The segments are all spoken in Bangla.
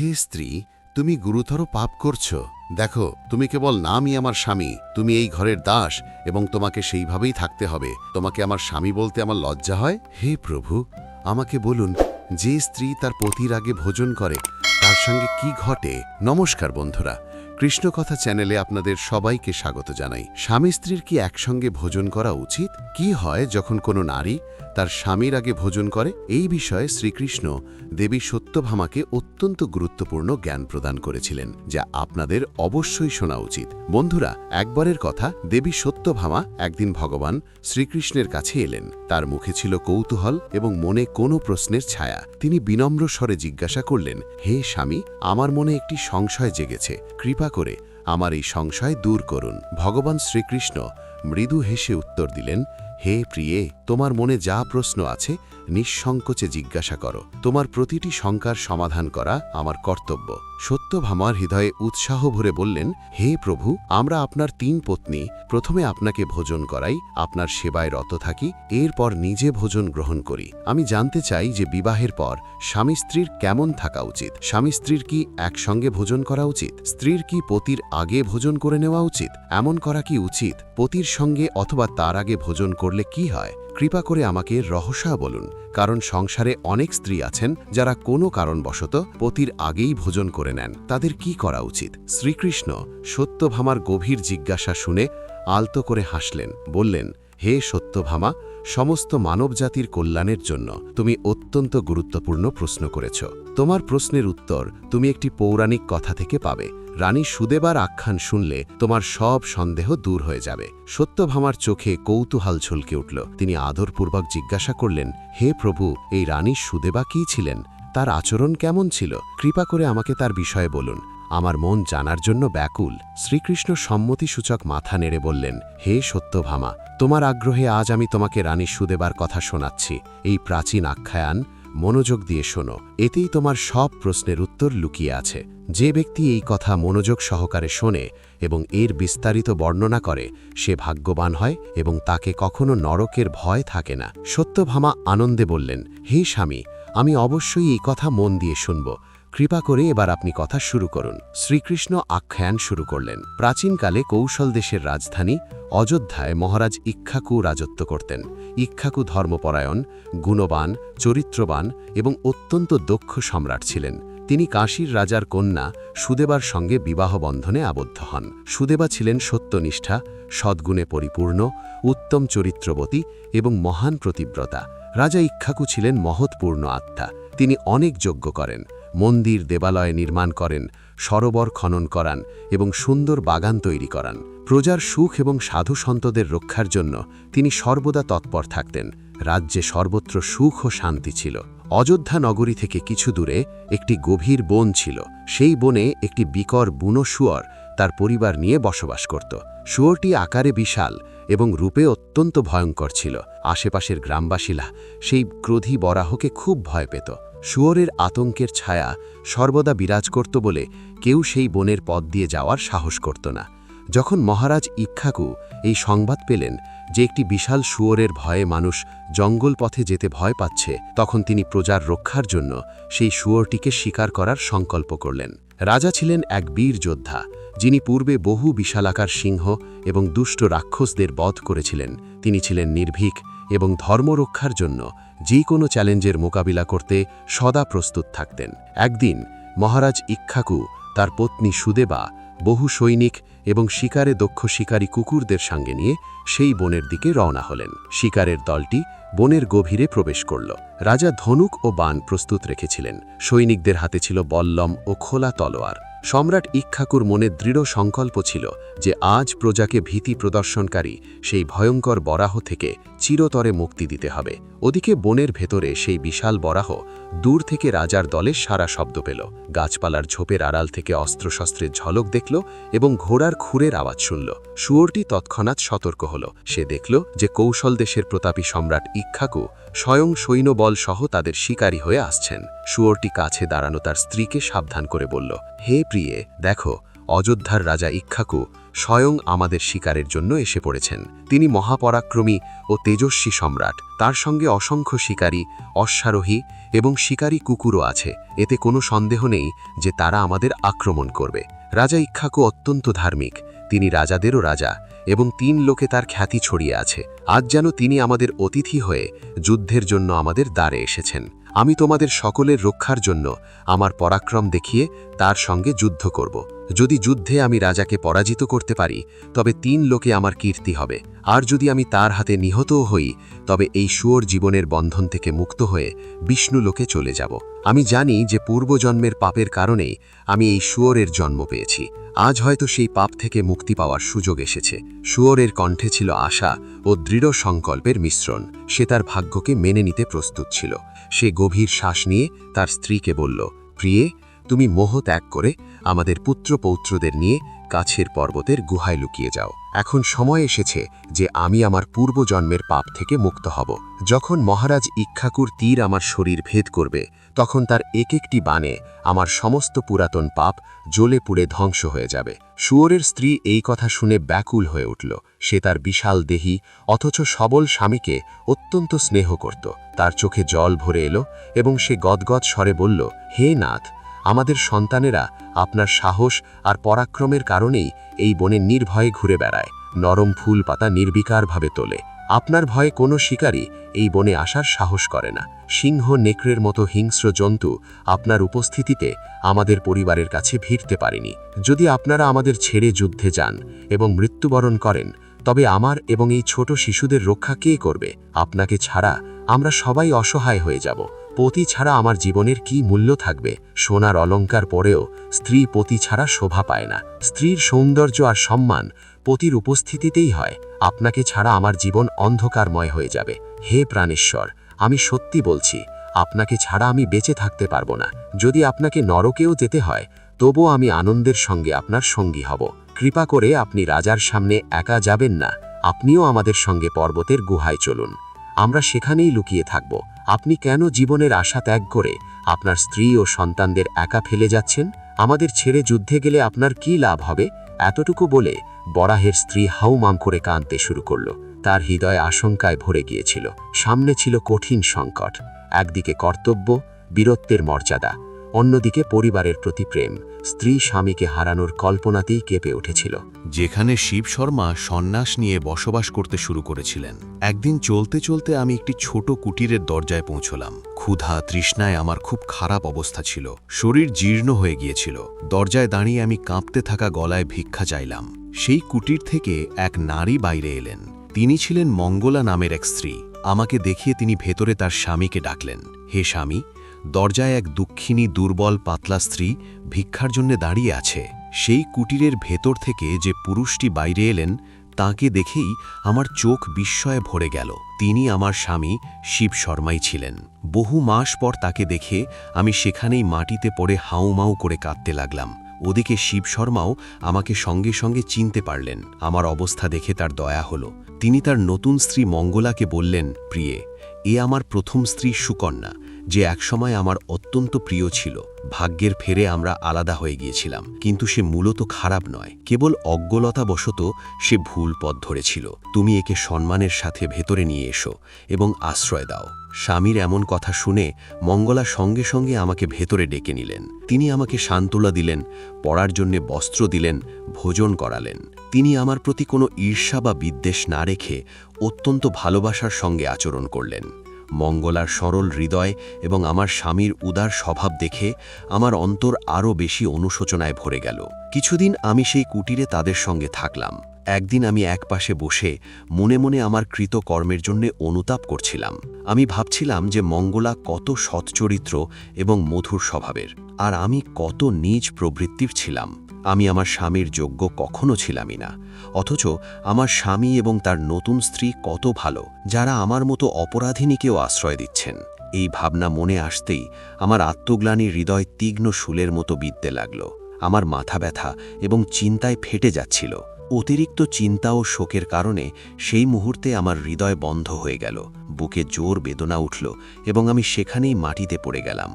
হে স্ত্রী, তুমি গুরুতর পাপ করছ। দেখো, তুমি কেবল নামই আমার স্বামী, তুমি এই ঘরের দাস এবং তোমাকে সেইভাবেই থাকতে হবে। তোমাকে আমার স্বামী বলতে আমার লজ্জা হয়? হে প্রভু, আমাকে বলুন, যে স্ত্রী তার পতির আগে ভোজন করে, তার সঙ্গে কি ঘটে? নমস্কার, বন্ধুরা। কৃষ্ণকথা চ্যানেলে আপনাদের সবাইকে স্বাগত জানাই। স্বামী স্ত্রীর কি একসঙ্গে ভোজন করা উচিত? কি হয় যখন কোনো নারী তার স্বামীর আগে ভোজন করে? এই বিষয়ে শ্রীকৃষ্ণ দেবী সত্যভামাকে অত্যন্ত গুরুত্বপূর্ণ জ্ঞান প্রদান করেছিলেন, যা আপনাদের অবশ্যই শোনা উচিত। বন্ধুরা, একবারের কথা, দেবী সত্যভামা একদিন ভগবান শ্রীকৃষ্ণের কাছে এলেন। তার মুখে ছিল কৌতূহল এবং মনে কোনো প্রশ্নের ছায়া। তিনি বিনম্র স্বরে জিজ্ঞাসা করলেন, হে স্বামী, আমার মনে একটি সংশয় জেগেছে। কৃপা করে আমার এই সংশয় দূর করুন। ভগবান শ্রীকৃষ্ণ মৃদু হেসে উত্তর দিলেন, হে প্রিয়ে, তোমার মনে যা প্রশ্ন আছে নিঃসংকোচে জিজ্ঞাসা করো, তোমার প্রতিটি শঙ্কার সমাধান করা আমার কর্তব্য। সত্যভামার হৃদয়ে উৎসাহ ভরে বললেন, হে প্রভু, আমরা আপনার তিন পত্নী, প্রথমে আপনাকে ভোজন করাই, আপনার সেবায় রত থাকি, এরপর নিজে ভোজন গ্রহণ করি। আমি জানতে চাই যে বিবাহের পর স্বামী স্ত্রীর কেমন থাকা উচিত? স্বামী স্ত্রীর কি একসঙ্গে ভোজন করা উচিত? স্ত্রীর কি পতির আগে ভোজন করে নেওয়া উচিত? এমন করা কি উচিত? পতির সঙ্গে অথবা তার আগে ভোজন করলে কি হয়? কৃপা করে আমাকে রহস্য বলুন কারণ সংসারে অনেক স্ত্রী আছেন যারা কোনো কারণবশত পতির আগেই ভোজন করে নেন। তাদের কি করা উচিত? শ্রীকৃষ্ণ সত্যভামার গভীর জিজ্ঞাসা শুনে আলতো করে হাসলেন, বললেন হে সত্যভামা, সমস্ত মানবজাতির কল্যাণের জন্য তুমি অত্যন্ত গুরুত্বপূর্ণ প্রশ্ন করেছ। তোমার প্রশ্নের উত্তর তুমি একটি পৌরাণিক কথা থেকে পাবে। রানী সুদেবার আখ্যান শুনলে তোমার সব সন্দেহ দূর হয়ে যাবে। সত্যভামার চোখে কৌতূহল ঝলকে উঠল। তিনি আদরপূর্বক জিজ্ঞাসা করলেন, হে প্রভু, এই রানী সুদেবা কি ছিলেন? তার আচরণ কেমন ছিল? কৃপা করে আমাকে তার বিষয়ে বলুন। আমার মন জানার জন্য ব্যাকুল শ্রীকৃষ্ণ সম্মতিসূচক মাথা নেড়ে বললেন, হে সত্যভামা, তোমার আগ্রহে আজ আমি তোমাকে রানী সুদেবার কথা শোনাচ্ছি। এই প্রাচীন আখ্যায়ান মনোযোগ দিয়ে শোনো। এতেই তোমার সব প্রশ্নের উত্তর লুকিয়ে আছে। যে ব্যক্তি এই কথা মনোযোগ সহকারে শোনে এবং এর বিস্তারিত বর্ণনা করে, সে ভাগ্যবান হয় এবং তাকে কখনো নরকের ভয় থাকে না। সত্যভামা আনন্দে বললেন, হে স্বামী, আমি অবশ্যই এই কথা মন দিয়ে শুনব। কৃপা করে এবার আপনি কথা শুরু করুন। শ্রীকৃষ্ণ আখ্যান শুরু করলেন। প্রাচীনকালে কৌশল দেশের রাজধানী অযোধ্যায় মহারাজ ইক্ষাকু রাজত্ব করতেন। ইক্ষাকু ধর্মপরায়ণ, গুণবান, চরিত্রবান এবং অত্যন্ত দক্ষ সম্রাট ছিলেন। তিনি কাশীর রাজার কন্যা সুদেবার সঙ্গে বিবাহ বন্ধনে আবদ্ধ হন। সুদেবা ছিলেন সত্যনিষ্ঠা, সদ্গুণে পরিপূর্ণ, উত্তম চরিত্রবতী এবং মহান প্রতিব্রতা। রাজা ইক্ষাকু ছিলেন মহৎপূর্ণ আত্মা। তিনি অনেক যজ্ঞ করেন। মন্দির দেবালয় নির্মাণ করেন, সরোবর খনন করান এবং সুন্দর বাগান তৈরি করান। প্রজার সুখ এবং সাধু সন্তদের রক্ষার জন্য তিনি সর্বদা তৎপর থাকতেন। রাজ্যে সর্বত্র সুখ ও শান্তি ছিল। অযোধ্যা নগরী থেকে কিছু দূরে একটি গভীর বন ছিল। সেই বনে একটি বিকর বুনো শুয়র তার পরিবার নিয়ে বসবাস করত। শুয়োরটি আকারে বিশাল এবং রূপে অত্যন্ত ভয়ঙ্কর ছিল। আশেপাশের গ্রামবাসীরা সেই ক্রোধী বরাহকে খুব ভয় পেত। শুয়োরের আতঙ্কের ছায়া সর্বদা বিরাজ করত বলে কেউ সেই বনের পথ দিয়ে যাওয়ার সাহস করত না। যখন মহারাজ ইক্ষাকু এই সংবাদ পেলেন যে একটি বিশাল শুয়োরের ভয়ে মানুষ জঙ্গল পথে যেতে ভয় পাচ্ছে, তখন তিনি প্রজার রক্ষার জন্য সেই শুয়োরটিকে শিকার করার সংকল্প করলেন। রাজা ছিলেন এক বীর যোদ্ধা, যিনি পূর্বে বহু বিশালাকার সিংহ এবং দুষ্ট রাক্ষসদের বধ করেছিলেন। তিনি ছিলেন নির্ভীক এবং ধর্ম রক্ষার জন্য যে কোনো চ্যালেঞ্জের মোকাবিলা করতে সদা প্রস্তুত থাকতেন। একদিন মহারাজ ইক্ষাকু, তার পত্নী সুদেবা, বহু সৈনিক এবং শিকারে দক্ষ শিকারী কুকুরদের সঙ্গে নিয়ে সেই বনের দিকে রওনা হলেন। শিকারের দলটি বনের গভীরে প্রবেশ করল। রাজা ধনুক ও বান প্রস্তুত রেখেছিলেন। সৈনিকদের হাতে ছিল বল্লম ও খোলা তলোয়ার। সম্রাট ইক্ষাকুর মনে দৃঢ় সংকল্প ছিল যে আজ প্রজাকে ভীতি প্রদর্শনকারী সেই ভয়ঙ্কর বরাহ থেকে চিরতরে মুক্তি দিতে হবে। ওদিকে বনের ভেতরে সেই বিশাল বরাহ দূর থেকে রাজার দলের সারা শব্দ পেল। গাছপালার ঝোপের আড়াল থেকে অস্ত্রশস্ত্রের ঝলক দেখল এবং ঘোড়ার খুরের আওয়াজ শুনল। শুয়োরটি তৎক্ষণাৎ সতর্ক হল। সে দেখল যে কৌশল দেশের প্রতাপী সম্রাট ইক্ষাকু স্বয়ং সৈন্যবল সহ তাদের শিকারী হয়ে আসছেন। শুয়োরটি কাছে দাঁড়ানো তার স্ত্রীকে সাবধান করে বলল, হে প্রিয়ে, দেখো, অযোধ্যার রাজা ইক্ষাকু স্বয়ং আমাদের শিকারের জন্য এসে পড়েছেন। তিনি মহাপরাক্রমী ও তেজস্বী সম্রাট। তার সঙ্গে অসংখ্য শিকারী, অশ্বারোহী এবং শিকারী কুকুরও আছে। এতে কোনো সন্দেহ নেই যে তারা আমাদের আক্রমণ করবে। রাজা ইক্ষাকু অত্যন্ত ধার্মিক। তিনি রাজাদেরও রাজা এবং তিন লোকে তার খ্যাতি ছড়িয়ে আছে। আজ যেন তিনি আমাদের অতিথি হয়ে যুদ্ধের জন্য আমাদের দ্বারে এসেছেন। আমি তোমাদের সকলের রক্ষার জন্য আমার পরাক্রম দেখিয়ে তার সঙ্গে যুদ্ধ করব। যদি যুদ্ধে আমি রাজাকে পরাজিত করতে পারি, তবে তিন লোকে আমার কীর্তি হবে। আর যদি আমি তার হাতে নিহতও হই, তবে এই শুয়োর জীবনের বন্ধন থেকে মুক্ত হয়ে বিষ্ণু লোকে চলে যাব। আমি জানি যে পূর্বজন্মের পাপের কারণেই আমি এই শুয়োরের জন্ম পেয়েছি। আজ হয়তো সেই পাপ থেকে মুক্তি পাওয়ার সুযোগ এসেছে। শুয়োরের কণ্ঠে ছিল আশা ও দৃঢ় সংকল্পের মিশ্রণ। সে তার ভাগ্যকে মেনে নিতে প্রস্তুত ছিল। সে গভীর শ্বাস নিয়ে তার স্ত্রীকে বলল, প্রিয়ে, তুমি মোহ ত্যাগ করে আমাদের পুত্র পৌত্রদের নিয়ে কাছের পর্বতের গুহায় লুকিয়ে যাও। এখন সময় এসেছে যে আমি আমার পূর্বজন্মের পাপ থেকে মুক্ত হব। যখন মহারাজ ইক্ষাকুর তীর আমার শরীর ভেদ করবে তখন তার এক একটি বানে আমার সমস্ত পুরাতন পাপ জ্বলে পুড়ে ধ্বংস হয়ে যাবে। শুয়োরের স্ত্রী এই কথা শুনে ব্যাকুল হয়ে উঠল। সে তার বিশাল দেহি, অথচ সবল স্বামীকে অত্যন্ত স্নেহ করত। তার চোখে জল ভরে এলো এবং সে গদগদ স্বরে বলল, হে নাথ, আমাদের সন্তানেরা আপনার সাহস আর পরাক্রমের কারণেই এই বনে নির্ভয়ে ঘুরে বেড়ায়। নরম ফুল পাতা নির্বিকারভাবে তোলে। আপনার ভয়ে কোনো শিকারী এই বনে আসার সাহস করে না। সিংহ নেকড়ের মতো হিংস্র জন্তু আপনার উপস্থিতিতে আমাদের পরিবারের কাছে ভিড়তে পারেনি। যদি আপনারা আমাদের ছেড়ে যুদ্ধে যান এবং মৃত্যুবরণ করেন, তবে আমার এবং এই ছোট শিশুদের রক্ষা কে করবে? আপনাকে ছাড়া আমরা সবাই অসহায় হয়ে যাব। পতি ছাড়া আমার জীবনের কি মূল্য থাকবে? সোনার অলঙ্কার পরেও স্ত্রী পতি ছাড়া শোভা পায় না। স্ত্রীর সৌন্দর্য আর সম্মান পতির উপস্থিতিতেই হয়। আপনাকে ছাড়া আমার জীবন অন্ধকারময় হয়ে যাবে। হে প্রাণেশ্বর, আমি সত্যি বলছি, আপনাকে ছাড়া আমি বেঁচে থাকতে পারব না। যদি আপনাকে নরকেও যেতে হয় তবুও আমি আনন্দের সঙ্গে আপনার সঙ্গী হব। কৃপা করে আপনি রাজার সামনে একা যাবেন না। আপনিও আমাদের সঙ্গে পর্বতের গুহায় চলুন। আমরা সেখানেই লুকিয়ে থাকব। আপনি কেন জীবনের আশা ত্যাগ করে আপনার স্ত্রী ও সন্তানদের একা ফেলে যাচ্ছেন? আমাদের ছেড়ে যুদ্ধে গেলে আপনার কি লাভ হবে? এতটুকু বলে বরাহের স্ত্রী হাউমাম করে কাঁদতে শুরু করল। তার হৃদয় আশঙ্কায় ভরে গিয়েছিল। সামনে ছিল কঠিন সংকট। একদিকে কর্তব্য, বীরত্বের মর্যাদা। অন্যদিকে পরিবারের প্রতি প্রেম। স্ত্রী স্বামীকে হারানোর কল্পনাতেই কেঁপে উঠেছিল। যেখানে শিব শর্মা সন্ন্যাস নিয়ে বসবাস করতে শুরু করেছিলেন। একদিন চলতে চলতে আমি একটি ছোট কুটিরের দরজায় পৌঁছলাম। ক্ষুধা তৃষ্ণায় আমার খুব খারাপ অবস্থা ছিল। শরীর জীর্ণ হয়ে গিয়েছিল। দরজায় দাঁড়িয়ে আমি কাঁপতে থাকা গলায় ভিক্ষা চাইলাম। সেই কুটির থেকে এক নারী বাইরে এলেন। তিনি ছিলেন মঙ্গলা নামের এক স্ত্রী। আমাকে দেখিয়ে তিনি ভেতরে তার স্বামীকে ডাকলেন। হে স্বামী দরজায় এক দুঃখিনী, দুর্বল, পাতলা স্ত্রী ভিক্ষার জন্য দাঁড়িয়ে আছে। সেই কুটিরের ভেতর থেকে যে পুরুষটি বাইরে এলেন, তাকে দেখেই আমার চোখ বিস্ময়ে ভরে গেল। তিনি আমার স্বামী শিব শর্মাই ছিলেন। বহু মাস পর তাকে দেখে আমি সেখানেই মাটিতে পড়ে হাউমাউ করে কাঁদতে লাগলাম। ওদিকে শিব শর্মাও আমাকে সঙ্গে সঙ্গে চিনতে পারলেন। আমার অবস্থা দেখে তার দয়া হলো। তিনি তার নতুন স্ত্রী মঙ্গলাকে বললেন, প্রিয়ে, এ আমার প্রথম স্ত্রী সুকন্যা। যে একসময় আমার অত্যন্ত প্রিয় ছিল, ভাগ্যের ফেরে আমরা আলাদা হয়ে গিয়েছিলাম, কিন্তু সে মূলত খারাপ নয়, কেবল অজ্ঞলতা অজ্ঞলতাবশত সে ভুল পথ ধরেছিল। তুমি একে সম্মানের সাথে ভেতরে নিয়ে এসো এবং আশ্রয় দাও। স্বামীর এমন কথা শুনে মঙ্গলা সঙ্গে সঙ্গে আমাকে ভেতরে ডেকে নিলেন। তিনি আমাকে সান্ত্বনা দিলেন, পড়ার জন্যে বস্ত্র দিলেন, ভোজন করালেন। তিনি আমার প্রতি কোনো ঈর্ষা বা বিদ্বেষ না রেখে অত্যন্ত ভালোবাসার সঙ্গে আচরণ করলেন। মঙ্গলার সরল হৃদয় এবং আমার স্বামীর উদার স্বভাব দেখে আমার অন্তর আরও বেশি অনুশোচনায় ভরে গেল। কিছুদিন আমি সেই কুটিরে তাদের সঙ্গে থাকলাম। একদিন আমি একপাশে বসে মনে মনে আমার কৃত কর্মের জন্য অনুতাপ করছিলাম। আমি ভাবছিলাম যে মঙ্গলা কত সৎচরিত্র এবং মধুর স্বভাবের, আর আমি কত নিজ প্রবৃত্তির ছিলাম। আমি আমার স্বামীর যোগ্য কখনো ছিলামই না। অথচ আমার স্বামী এবং তার নতুন স্ত্রী কত ভালো, যারা আমার মতো অপরাধিনীকেও আশ্রয় দিচ্ছেন। এই ভাবনা মনে আসতেই আমার আত্মগ্লানি হৃদয় তীক্ষ্ণ শুলের মতো বিদ্যে লাগল। আমার মাথা ব্যথা এবং চিন্তায় ফেটে যাচ্ছিল। অতিরিক্ত চিন্তা ও শোকের কারণে সেই মুহূর্তে আমার হৃদয় বন্ধ হয়ে গেল। বুকে জোর বেদনা উঠল এবং আমি সেখানেই মাটিতে পড়ে গেলাম।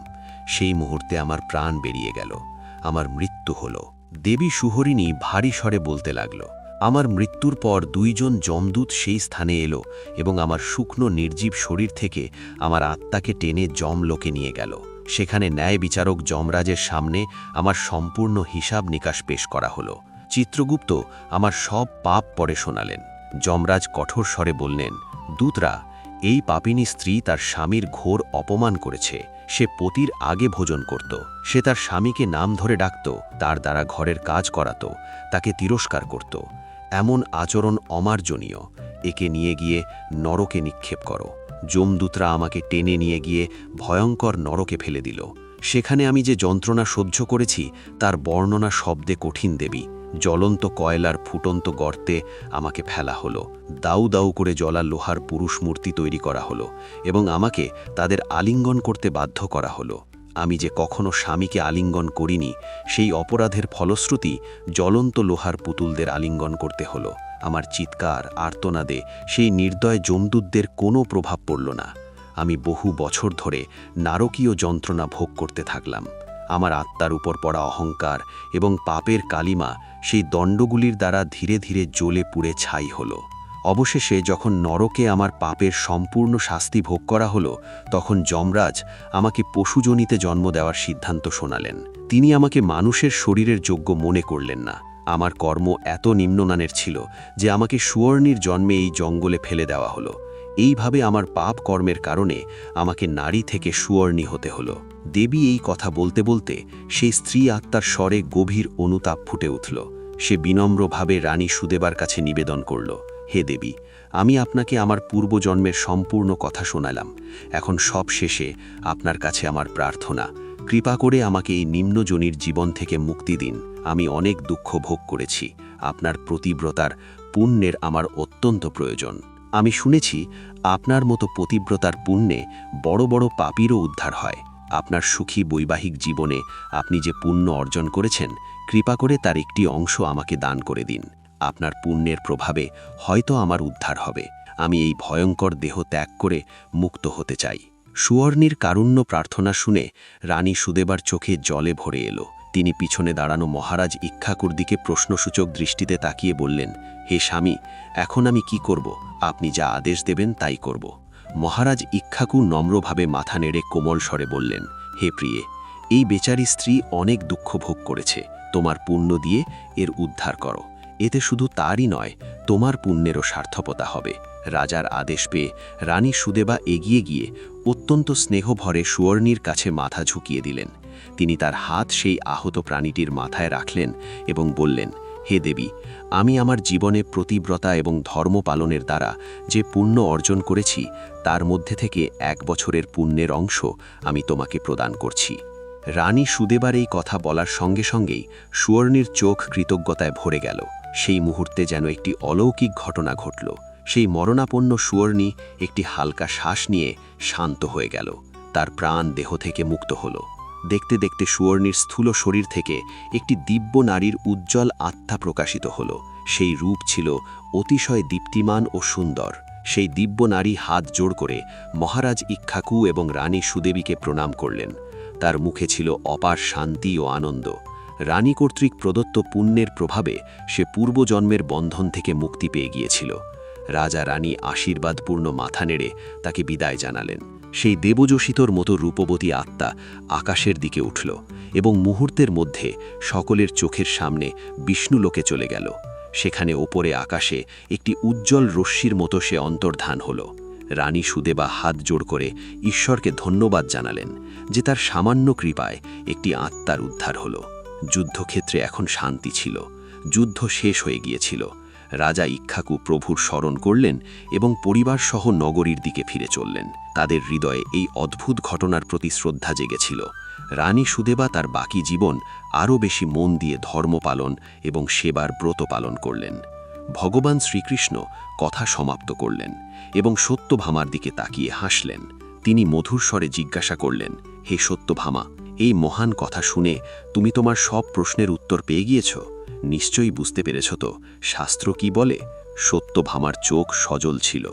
সেই মুহূর্তে আমার প্রাণ বেরিয়ে গেল। আমার মৃত্যু হলো। দেবী সুহরিণী ভারী স্বরে বলতে লাগল, আমার মৃত্যুর পর দুইজন যমদূত সেই স্থানে এলো এবং আমার শুকনো নির্জীব শরীর থেকে আমার আত্মাকে টেনে যমলোকে নিয়ে গেল। সেখানে ন্যায় বিচারক যমরাজের সামনে আমার সম্পূর্ণ হিসাব নিকাশ পেশ করা হলো। চিত্রগুপ্ত আমার সব পাপ পরে শোনালেন। যমরাজ কঠোর স্বরে বললেন, দূতরা এই পাপিনী স্ত্রী তার স্বামীর ঘোর অপমান করেছে। সে পতির আগে ভোজন করত। সে তার স্বামীকে নাম ধরে ডাকত, তার দ্বারা ঘরের কাজ করাত, তাকে তিরস্কার করত। এমন আচরণ অমার্জনীয়। একে নিয়ে গিয়ে নরকে নিক্ষেপ করো। যমদূতরা আমাকে টেনে নিয়ে গিয়ে ভয়ঙ্কর নরকে ফেলে দিল। সেখানে আমি যে যন্ত্রণা সহ্য করেছি, তার বর্ণনা শব্দে কঠিন দেবী। জ্বলন্ত কয়লার ফুটন্ত গর্তে আমাকে ফেলা হলো। দাউ দাউ করে জ্বলা লোহার পুরুষ মূর্তি তৈরি করা হলো এবং আমাকে তাদের আলিঙ্গন করতে বাধ্য করা হলো। আমি যে কখনো স্বামীকে আলিঙ্গন করিনি, সেই অপরাধের ফলশ্রুতি জ্বলন্ত লোহার পুতুলদের আলিঙ্গন করতে হলো। আমার চিৎকার, আর্তনাদে সেই নির্দয় জমদূতদের কোনো প্রভাব পড়ল না। আমি বহু বছর ধরে নারকীয় যন্ত্রণা ভোগ করতে থাকলাম। আমার আত্মার উপর পড়া অহংকার এবং পাপের কালিমা সেই দণ্ডগুলির দ্বারা ধীরে ধীরে জ্বলে পুড়ে ছাই হলো। অবশেষে যখন নরকে আমার পাপের সম্পূর্ণ শাস্তি ভোগ করা হলো, তখন যমরাজ আমাকে পশুজনিতে জন্ম দেওয়ার সিদ্ধান্ত শোনালেন। তিনি আমাকে মানুষের শরীরের যোগ্য মনে করলেন না। আমার কর্ম এত নিম্নমানের ছিল যে আমাকে সুবর্ণীর জন্মে এই জঙ্গলে ফেলে দেওয়া হলো। এইভাবে আমার পাপ কর্মের কারণে আমাকে নারী থেকে সুবর্ণী হতে হলো। দেবী এই কথা বলতে বলতে সেই স্ত্রী আত্মার স্বরে গভীর অনুতাপ ফুটে উঠল। সে বিনম্রভাবে রানী সুদেবার কাছে নিবেদন করল, হে দেবী, আমি আপনাকে আমার পূর্বজন্মের সম্পূর্ণ কথা শোনালাম। এখন সব শেষে আপনার কাছে আমার প্রার্থনা। কৃপা করে আমাকে এই নিম্নজনীর জীবন থেকে মুক্তি দিন। আমি অনেক দুঃখ ভোগ করেছি। আপনার প্রতিব্রতার পুণ্যের আমার অত্যন্ত প্রয়োজন। আমি শুনেছি আপনার মতো প্রতিব্রতার পুণ্যে বড় বড় পাপিরও উদ্ধার হয়। আপনার সুখী বৈবাহিক জীবনে আপনি যে পুণ্য অর্জন করেছেন, কৃপা করে তার একটি অংশ আমাকে দান করে দিন। আপনার পুণ্যের প্রভাবে হয়তো আমার উদ্ধার হবে। আমি এই ভয়ঙ্কর দেহ ত্যাগ করে মুক্ত হতে চাই। সুবর্ণীর কারুণ্য প্রার্থনা শুনে রানী সুদেবার চোখে জলে ভরে এলো। তিনি পিছনে দাঁড়ানো মহারাজ ইক্ষাকুর দিকে প্রশ্নসূচক দৃষ্টিতে তাকিয়ে বললেন, হে স্বামী, এখন আমি কি করব? আপনি যা আদেশ দেবেন তাই করব। মহারাজ ইক্ষাকু নম্রভাবে মাথা নেড়ে কোমল স্বরে বললেন, হে প্রিয়ে, এই বেচারি স্ত্রী অনেক দুঃখ ভোগ করেছে। তোমার পুণ্য দিয়ে এর উদ্ধার করো। এতে শুধু তারই নয়, তোমার পুণ্যেরও সার্থকতা হবে। রাজার আদেশ পেয়ে রানী সুদেবা এগিয়ে গিয়ে অত্যন্ত স্নেহভরে সুবর্ণীর কাছে মাথা ঝুঁকিয়ে দিলেন। তিনি তার হাত সেই আহত প্রাণীটির মাথায় রাখলেন এবং বললেন হে দেবী, আমি আমার জীবনে প্রতিব্রতা এবং ধর্ম পালনের দ্বারা যে পুণ্য অর্জন করেছি, তার মধ্যে থেকে এক বছরের পুণ্যের অংশ আমি তোমাকে প্রদান করছি। রানী সুদেবার এই কথা বলার সঙ্গে সঙ্গেই সুবর্ণীর চোখ কৃতজ্ঞতায় ভরে গেল। সেই মুহূর্তে যেন একটি অলৌকিক ঘটনা ঘটল। সেই মরণাপন্ন সুবর্ণী একটি হালকা শ্বাস নিয়ে শান্ত হয়ে গেল। তার প্রাণ দেহ থেকে মুক্ত হল। দেখতে দেখতে সুবর্ণীর স্থূল শরীর থেকে একটি দিব্য নারীর উজ্জ্বল আত্মা প্রকাশিত হল। সেই রূপ ছিল অতিশয় দীপ্তিমান ও সুন্দর। সেই দিব্য নারী হাত জোড় করে মহারাজ ইক্ষাকু এবং রানী সুদেবীকে প্রণাম করলেন। তার মুখে ছিল অপার শান্তি ও আনন্দ। রানী কর্তৃক প্রদত্ত পুণ্যের প্রভাবে সে পূর্বজন্মের বন্ধন থেকে মুক্তি পেয়ে গিয়েছিল। রাজা রানী আশীর্বাদপূর্ণ মাথা নেড়ে তাকে বিদায় জানালেন। সেই দেবযোষিতর মতো রূপবতী আত্মা আকাশের দিকে উঠল এবং মুহূর্তের মধ্যে সকলের চোখের সামনে বিষ্ণুলোকে চলে গেল। সেখানে ওপরে আকাশে একটি উজ্জ্বল রশ্মির মতো সে অন্তর্ধান হল। রানী সুদেবা হাত জোড় করে ঈশ্বরকে ধন্যবাদ জানালেন যে তার সামান্য কৃপায় একটি আত্মার উদ্ধার হল। যুদ্ধক্ষেত্রে এখন শান্তি ছিল। যুদ্ধ শেষ হয়ে গিয়েছিল। রাজা ইক্ষাকু প্রভুর স্মরণ করলেন এবং পরিবার সহ নগরীর দিকে ফিরে চললেন। তাদের হৃদয়ে এই অদ্ভুত ঘটনার প্রতি শ্রদ্ধা জেগেছিল। রানী সুদেবা তার বাকি জীবন আরও বেশি মন দিয়ে ধর্ম পালন এবং সেবার ব্রত পালন করলেন। ভগবান শ্রীকৃষ্ণ কথা সমাপ্ত করলেন এবং সত্যভামার দিকে তাকিয়ে হাসলেন। তিনি মধুর স্বরে জিজ্ঞাসা করলেন, হে সত্যভামা, এই মহান কথা শুনে তুমি তোমার সব প্রশ্নের উত্তর পেয়ে গিয়েছ? নিশ্চয়ই বুঝতে পেরেছ তো, শাস্ত্র কি বলে? সত্য ভামার চোখ সজল ছিল,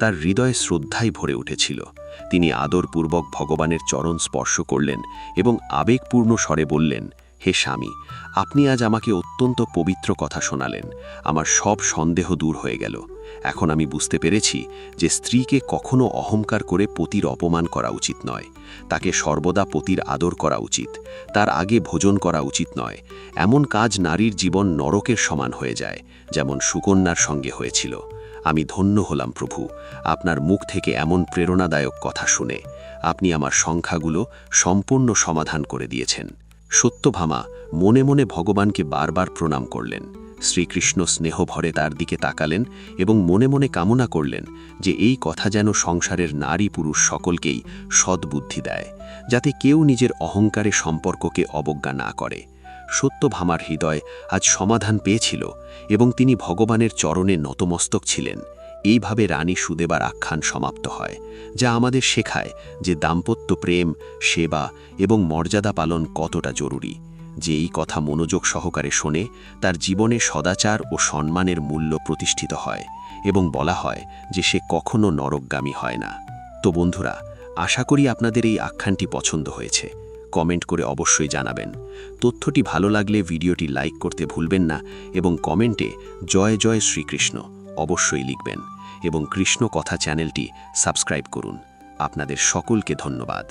তার হৃদয়ে শ্রদ্ধায় ভরে উঠেছিল। তিনি আদরপূর্বক ভগবানের চরণ স্পর্শ করলেন এবং আবেগপূর্ণ স্বরে বললেন হে স্বামী, আপনি আজ আমাকে অত্যন্ত পবিত্র কথা শোনালেন। আমার সব সন্দেহ দূর হয়ে গেল। এখন আমি বুঝতে পেরেছি যে স্ত্রীকে কখনো অহংকার করে পতির অপমান করা উচিত নয়। তাকে সর্বদা পতির আদর করা উচিত। তার আগে ভোজন করা উচিত নয়। এমন কাজ নারীর জীবন নরকের সমান হয়ে যায়, যেমন সুকন্যার সঙ্গে হয়েছিল। আমি ধন্য হলাম প্রভু, আপনার মুখ থেকে এমন প্রেরণাদায়ক কথা শুনে। আপনি আমার সংখ্যাগুলো সম্পূর্ণ সমাধান করে দিয়েছেন। সত্যভামা মনে মনে ভগবানকে বারবার প্রণাম করলেন। শ্রীকৃষ্ণ স্নেহ ভরে তার দিকে তাকালেন এবং মনে মনে কামনা করলেন যে এই কথা যেন সংসারের নারী পুরুষ সকলকেই সদ্বুদ্ধি দেয়, যাতে কেউ নিজের অহংকারে সম্পর্ককে অবজ্ঞা না করে। সত্যভামার হৃদয় আজ সমাধান পেয়েছিল এবং তিনি ভগবানের চরণে নতমস্তক ছিলেন। এইভাবে রানী সুদেবার আখ্যান সমাপ্ত হয়, যা আমাদের শেখায় যে দাম্পত্য প্রেম, সেবা এবং মর্যাদা পালন কতটা জরুরি, যে এই কথা মনোযোগ সহকারে শোনে, তার জীবনে সদাচার ও সম্মানের মূল্য প্রতিষ্ঠিত হয় এবং বলা হয় যে সে কখনো নরকগামী হয় না। তো বন্ধুরা, আশা করি আপনাদের এই আখ্যানটি পছন্দ হয়েছে। কমেন্ট করে অবশ্যই জানাবেন। তথ্যটি ভালো লাগলে ভিডিওটি লাইক করতে ভুলবেন না এবং কমেন্টে জয় জয় শ্রীকৃষ্ণ। অবশ্যই লিখবেন এবং কৃষ্ণ কথা চ্যানেলটি সাবস্ক্রাইব করুন। আপনাদের সকলকে ধন্যবাদ।